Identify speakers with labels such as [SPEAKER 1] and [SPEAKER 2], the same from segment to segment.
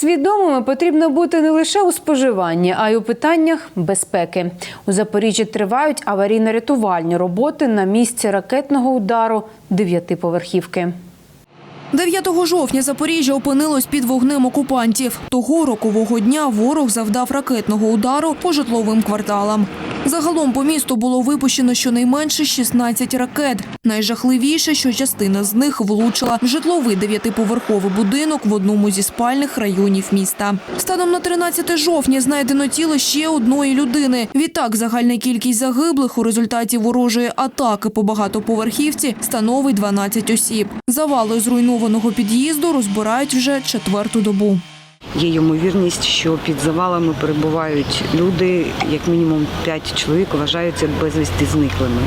[SPEAKER 1] Свідомими потрібно бути не лише у споживанні, а й у питаннях безпеки. У Запоріжжі тривають аварійно-рятувальні роботи на місці ракетного удару дев'ятиповерхівки.
[SPEAKER 2] 9 жовтня Запоріжжя опинилось під вогнем окупантів. Того рокового дня ворог завдав ракетного удару по житловим кварталам. Загалом по місту було випущено щонайменше 16 ракет. Найжахливіше, що частина з них влучила в житловий дев'ятиповерховий будинок в одному зі спальних районів міста. Станом на 13 жовтня знайдено тіло ще одної людини. Відтак загальна кількість загиблих у результаті ворожої атаки по багатоповерхівці становить 12 осіб. Завали зруйнованого під'їзду розбирають вже четверту добу.
[SPEAKER 3] Є ймовірність, що під завалами перебувають люди, як мінімум 5 чоловік вважаються безвісти зниклими.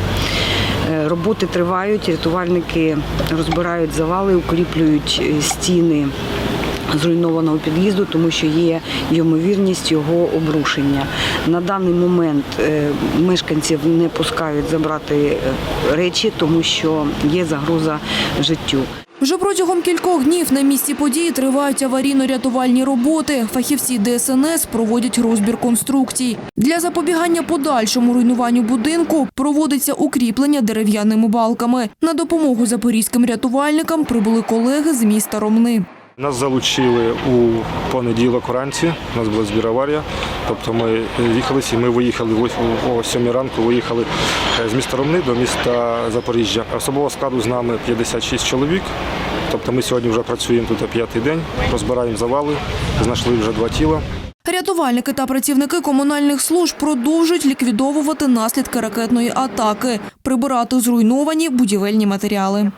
[SPEAKER 3] Е, Роботи тривають, рятувальники розбирають завали, укріплюють е, стіни зруйнованого під'їзду, тому що є ймовірність його обрушення. На даний момент е, мешканців не пускають забрати речі, тому що є загроза життю.
[SPEAKER 2] Вже протягом кількох днів на місці події тривають аварійно-рятувальні роботи. Фахівці ДСНС проводять розбір конструкцій. Для запобігання подальшому руйнуванню будинку проводиться укріплення дерев'яними балками. На допомогу запорізьким рятувальникам прибули колеги з міста Ромни.
[SPEAKER 4] Нас залучили у понеділок вранці, у нас була збір аварія. Тобто ми їхалися і ми виїхали о 7 ранку, виїхали е, з міста Ромни до міста Запоріжжя. Особового складу з нами 56 чоловік. Тобто ми сьогодні вже працюємо тут п'ятий день, розбираємо завали, знайшли вже два тіла.
[SPEAKER 2] Рятувальники та працівники комунальних служб продовжують ліквідовувати наслідки ракетної атаки, прибирати зруйновані будівельні матеріали.